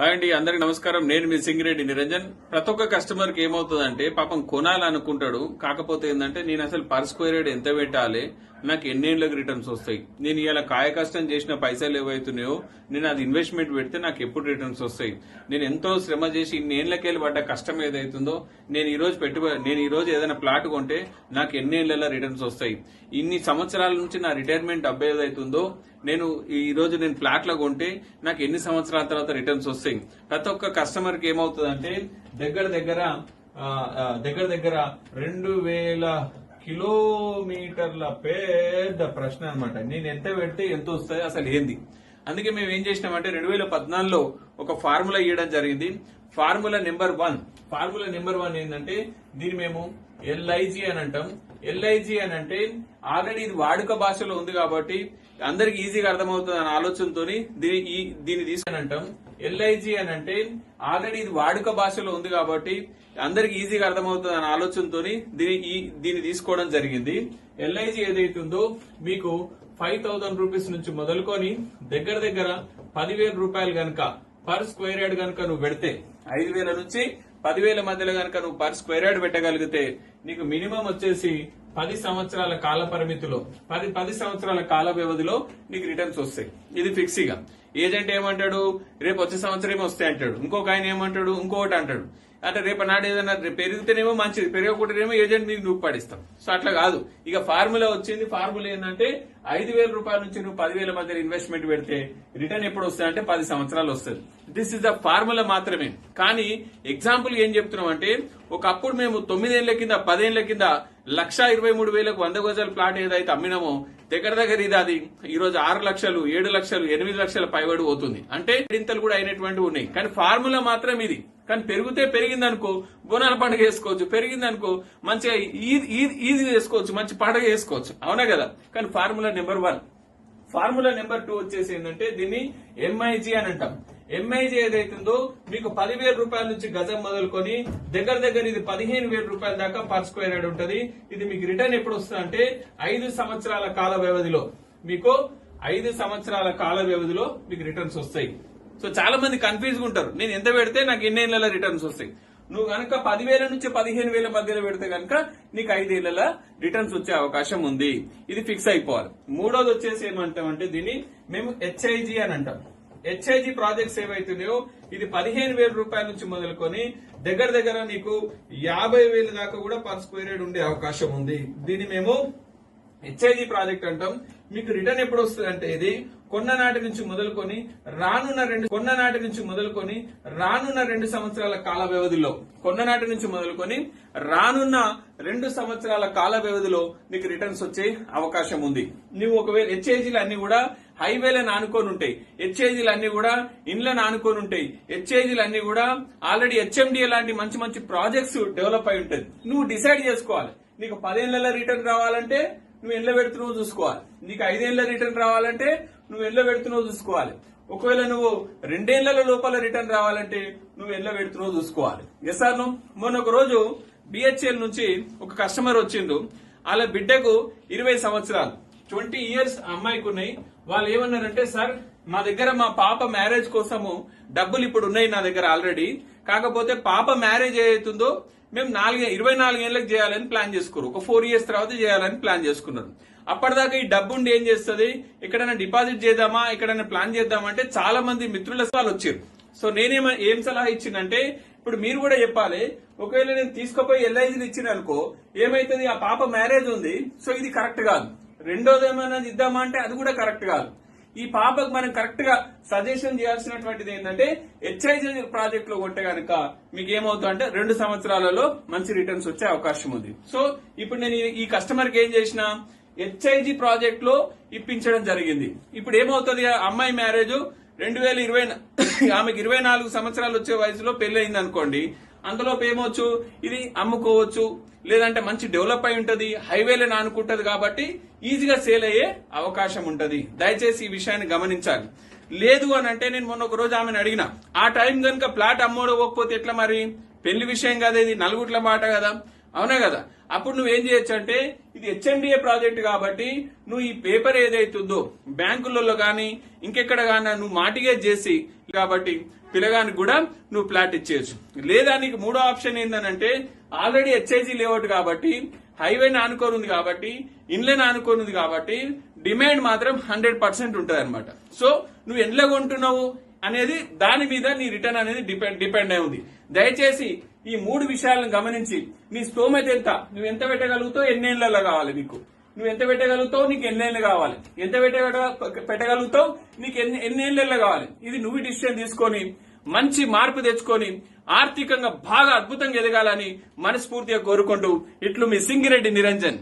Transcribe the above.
Hi అండి అందరికి నమస్కారం. నేను మీ సింగిరెడ్డి నిరంజన్. ప్రతి ఒక్క కస్టమర్కి ఏమవుతుందంటే పాపం కొనాలనుకుంటాడు. కాకపోతే ఏంటంటే నేను అసలు పర్ స్క్వేర్ ఎంత పెట్టాలి? నాకు ఎన్నేళ్ళకి రిటర్న్స్ వస్తాయి? నేను ఇలా కాయ కష్టం చేసిన పైసలు ఏవైతున్నాయో నేను అది ఇన్వెస్ట్మెంట్ పెడితే నాకు ఎప్పుడు రిటర్న్స్ వస్తాయి? నేను ఎంతో శ్రమ చేసి ఇన్నేళ్ళకెళ్ళి పడ్డ కష్టం ఏదైతుందో నేను ఈ రోజు పెట్టుబడి నేను ఈ రోజు ఏదైనా ప్లాట్ కొంటే నాకు ఎన్నేళ్ళ రిటర్న్స్ వస్తాయి? ఇన్ని సంవత్సరాల నుంచి నా రిటైర్మెంట్ డబ్బు ఏదైతుందో నేను ఈ రోజు నేను ఫ్లాట్లో కొంటే నాకు ఎన్ని సంవత్సరాల తర్వాత రిటర్న్స్ వస్తాయి? ప్రతి ఒక్క కస్టమర్కి ఏమవుతుందంటే దగ్గర దగ్గర దగ్గర దగ్గర రెండు వేల కిలోమీటర్ల పెద్ద ప్రశ్న అనమాట నేను ఎంత పెడితే ఎంత వస్తుంది అసలు ఏంది? అందుకే మేము ఏం చేసినామంటే రెండు వేల పద్నాలుగులో ఒక ఫార్ములా ఇవ్వడం జరిగింది. Formula number one. Formula number one ఏంటంటే దీన్ని మేము ఎల్ఐజి అని అంటాం. ఎల్ఐజి అని అంటే ఆల్రెడీ ఇది వాడుక భాషలో ఉంది కాబట్టి అందరికి ఈజీగా అర్థమవుతుంది అనే ఆలోచనతో దీని ఈ- దీన్ని తీసుకుని అంటాం. ఎల్ఐజి అని అంటే ఆల్రెడీ ఇది వాడుక భాషలో ఉంది కాబట్టి అందరికి ఈజీగా అర్థమవుతుంది అనే ఆలోచనతో దీని ఈ- దీన్ని తీసుకోవడం జరిగింది. ఎల్ఐజి ఏదైతుందో మీకు ఫైవ్ థౌసండ్ రూపీస్ నుంచి మొదలుకొని దగ్గర దగ్గర పదివేల రూపాయలు గనక పర్ స్క్వేర్ యార్డ్ గనక నువ్వు పెడితే ఐదు వేల నుంచి పదివేల మధ్యలో గనక నువ్వు పర్ స్క్వేర్ యార్డ్ పెట్టగలిగితే నీకు మినిమం వచ్చేసి పది సంవత్సరాల కాల పరిమితిలో పది పది సంవత్సరాల కాల వ్యవధిలో నీకు రిటర్న్స్ వస్తాయి. ఇది ఫిక్సీగా ఏజెంట్ ఏమంటాడు? రేపు వచ్చే సంవత్సరం ఏమో వస్తాయి అంటాడు. ఇంకొక ఆయన ఏమంటాడు? ఇంకొకటి అంటాడు. అంటే రేపు నాడు ఏదైనా రేపు పెరిగితేనేమో మంచిది పెరగకుంటేనేమో ఏజెంట్ నీకు నువ్వు పడిస్తాం. సో అట్లా కాదు. ఇక ఫార్ములా వచ్చింది. ఫార్ములా ఏంటంటే ఐదు వేల రూపాయల నుంచి నువ్వు పదివేల మధ్య ఇన్వెస్ట్మెంట్ పెడితే రిటర్న్ ఎప్పుడు వస్తుంది అంటే పది సంవత్సరాలు వస్తుంది. దిస్ ఇస్ ద ఫార్ములా మాత్రమే. కానీ ఎగ్జాంపుల్ ఏం చెప్తున్నాం అంటే ఒకప్పుడు మేము తొమ్మిదేళ్ళ కింద పదేళ్ళ కింద లక్ష ఇరవై మూడు వేలకు వంద గజాల ప్లాట్ ఏదైతే అమ్మినామో దగ్గర దగ్గర ఇది అది ఈ రోజు ఆరు లక్షలు ఏడు లక్షలు ఎనిమిది లక్షల పైబడి పోతుంది. అంటే ఇంతలు కూడా అయినటువంటివి ఉన్నాయి. కానీ ఫార్ములా మాత్రం ఇది. కానీ పెరిగితే పెరిగింది అనుకో బోనాల పండుగ వేసుకోవచ్చు పెరిగింది అనుకో మంచిగా ఈద్ ఈద్ ఈద్ చేసుకోవచ్చు మంచి పండుగ చేసుకోవచ్చు. అవునా కదా? కానీ formula number one. Formula number two వచ్చేసి ఏంటంటే దీన్ని ఎంఐజీ అని అంటాం. ఎంఐజీ ఏదైతుందో మీకు పదివేల రూపాయల నుంచి గజం మొదలుకొని దగ్గర దగ్గర ఇది పదిహేను వేల రూపాయల దాకా పర్ స్క్వేర్ యార్డ్ ఉంటది. ఇది మీకు రిటర్న్ ఎప్పుడు వస్తుంది అంటే ఐదు సంవత్సరాల కాల వ్యవధిలో. మీకు ఐదు సంవత్సరాల కాల వ్యవధిలో మీకు రిటర్న్స్ వస్తాయి. సో చాలా మంది కన్ఫ్యూజ్గా ఉంటారు. నేను ఎంత పెడితే నాకు ఎన్నేళ్ళ రిటర్న్స్ వస్తాయి? నువ్వు కనుక పదివేల నుంచి పదిహేను వేల మధ్యలో పెడితే కనుక నీకు ఐదేళ్ళ రిటర్న్స్ వచ్చే అవకాశం ఉంది. ఇది ఫిక్స్ అయిపోవాలి. మూడోది వచ్చేసి ఏమంటామంటే దీన్ని మేము హెచ్ఐజి అని అంటాం. హెచ్ఐజి ప్రాజెక్ట్స్ ఏవైతున్నాయో ఇది పదిహేను వేల రూపాయల నుంచి మొదలుకొని దగ్గర దగ్గర నీకు యాభై వేల దాకా కూడా పర్ స్క్వేర్ ఉండే అవకాశం ఉంది. దీన్ని మేము హెచ్ఐజి ప్రాజెక్ట్ అంటాం. మీకు రిటర్న్ ఎప్పుడు వస్తుంది అంటే ఇది కొన్న నాటి నుంచి మొదలుకొని రానున్న రెండు కొన్న నాటి నుంచి మొదలుకొని రానున్న రెండు సంవత్సరాల కాల వ్యవధిలో కొన్న నాటి నుంచి మొదలుకొని రానున్న రెండు సంవత్సరాల కాల వ్యవధిలో నీకు రిటర్న్స్ వచ్చే అవకాశం ఉంది. నువ్వు ఒకవేళ హెచ్ఏజీలు అన్ని కూడా హైవేలను ఆనుకొని ఉంటాయి హెచ్ఏజీలు అన్ని కూడా ఇండ్లను ఆనుకొని ఉంటాయి హెచ్ఏజీలు అన్ని కూడా ఆల్రెడీ హెచ్ఎండిఏ లాంటి మంచి మంచి ప్రాజెక్ట్స్ డెవలప్ అయి ఉంటుంది నువ్వు డిసైడ్ చేసుకోవాలి. నీకు పదేళ్ళ రిటర్న్ రావాలంటే నువ్వు ఎండ్లో పెడుతున్నావు చూసుకోవాలి. నీకు ఐదేళ్ళ రిటర్న్ రావాలంటే నువ్వు ఎండ్లో పెడుతున్నావు చూసుకోవాలి. ఒకవేళ నువ్వు రెండేళ్ళ లోపల రిటర్న్ రావాలంటే నువ్వు ఎండ్లో పెడుతున్నావు చూసుకోవాలి. ఎస్ సార్ మొన్న ఒక రోజు బిహెచ్ఎల్ నుంచి ఒక కస్టమర్ వచ్చిండు. వాళ్ళ బిడ్డకు ఇరవై సంవత్సరాలు. ట్వంటీ ఇయర్స్ అమ్మాయికి ఉన్నాయి వాళ్ళు ఏమన్నారంటే సార్ మా దగ్గర మా పాప మ్యారేజ్ కోసము డబ్బులు ఇప్పుడు ఉన్నాయి నా దగ్గర ఆల్రెడీ. కాకపోతే పాప మ్యారేజ్ ఏదైతుందో మేము నాలుగు ఇరవై నాలుగేళ్ళకి చేయాలని ప్లాన్ చేసుకున్నారు. ఒక ఫోర్ ఇయర్స్ తర్వాత చేయాలని ప్లాన్ చేసుకున్నారు. అప్పటిదాకా ఈ డబ్బు ఉండి ఏం చేస్తుంది? ఎక్కడైనా డిపాజిట్ చేద్దామా? ఎక్కడైనా ప్లాన్ చేద్దామా? అంటే చాలా మంది మిత్రుల సవాళ్ళు వచ్చారు. సో నేనేమ ఏం సలహా ఇచ్చిందంటే ఇప్పుడు మీరు కూడా చెప్పాలి ఒకవేళ నేను తీసుకుపోయి ఎల్ఐజీలు ఇచ్చిన అనుకో ఏమైతుంది? ఆ పాప మ్యారేజ్ ఉంది. సో ఇది కరెక్ట్ కాదు. రెండోది ఏమైనా ఇద్దామా అంటే అది కూడా కరెక్ట్ కాదు. ఈ పాపకు మనం కరెక్ట్గా సజెషన్ చేయాల్సినటువంటిది ఏంటంటే హెచ్ఐజీ ప్రాజెక్ట్లో కొంటే కనుక మీకు ఏమవుతుంది అంటే రెండు సంవత్సరాలలో మంచి రిటర్న్స్ వచ్చే అవకాశం ఉంది. సో ఇప్పుడు నేను ఈ- కస్టమర్కి ఏం చేసిన హెచ్ఐజీ ప్రాజెక్ట్లో ఇప్పించడం జరిగింది. ఇప్పుడు ఏమవుతుంది? అమ్మాయి మ్యారేజ్ రెండు వేల ఇరవై ఆమెకి ఇరవై నాలుగు సంవత్సరాలు వచ్చే వయసులో పెళ్ళి అనుకోండి అందులోపు ఏమవచ్చు ఇది అమ్ముకోవచ్చు లేదంటే మంచి డెవలప్ అయి ఉంటది హైవేలను ఆనుకుంటది కాబట్టి ఈజీగా సేల్ అయ్యే అవకాశం ఉంటది. దయచేసి ఈ విషయాన్ని గమనించాలి. లేదు అని అంటే నేను మొన్న ఒక రోజు ఆమెను అడిగిన ఆ టైం కనుక ప్లాట్ అమ్మోడకపోతే ఎట్లా మరి? పెళ్ళి విషయం కదా ఇది నలుగుట్ల మాట కదా? అవునా కదా? అప్పుడు నువ్వేం చేయొచ్చు అంటే ఇది హెచ్ఎండిఏ ప్రాజెక్ట్ కాబట్టి నువ్వు ఈ పేపర్ ఏదైతుందో బ్యాంకులలో కానీ ఇంకెక్కడ కానీ నువ్వు మాటిగేజ్ చేసి కాబట్టి పిల్లగానికి కూడా నువ్వు ప్లాట్ ఇచ్చేయచ్చు. లేదా నీకు మూడో ఆప్షన్ ఏంటంటే ఆల్రెడీ హెచ్ఐజీ లేఅవుట్ కాబట్టి హైవే ఆనుకోని ఉంది కాబట్టి ఇన్లైన్ ఆనుకొని ఉంది కాబట్టి డిమాండ్ మాత్రం హండ్రెడ్ పర్సెంట్ ఉంటుంది అనమాట సో నువ్వు ఎండ్లో కొంటున్నావు అనేది దాని మీద నీ రిటర్న్ అనేది డిపెండ్ డిపెండ్ అయి ఉంది. దయచేసి ఈ మూడు విషయాలను గమనించి నీ స్తోమత ఎంత? నువ్వు ఎంత పెట్టగలుగుతావు? ఎన్నేళ్ళలో కావాలి నీకు నువ్వు ఎంత పెట్టగలుగుతావు? నీకు ఎన్నేళ్ళు కావాలి. ఎంత పెట్ట పెట్టగలుగుతావు? నీకు ఎన్ని ఎన్నేళ్ళు కావాలి? ఇది నువ్వు డిసిషన్ తీసుకొని మంచి మార్పు తెచ్చుకొని ఆర్థికంగా బాగా అద్భుతంగా ఎదగాలని మనస్ఫూర్తిగా కోరుకుంటూ ఇట్లు మీ సింగిరెడ్డి నిరంజన్.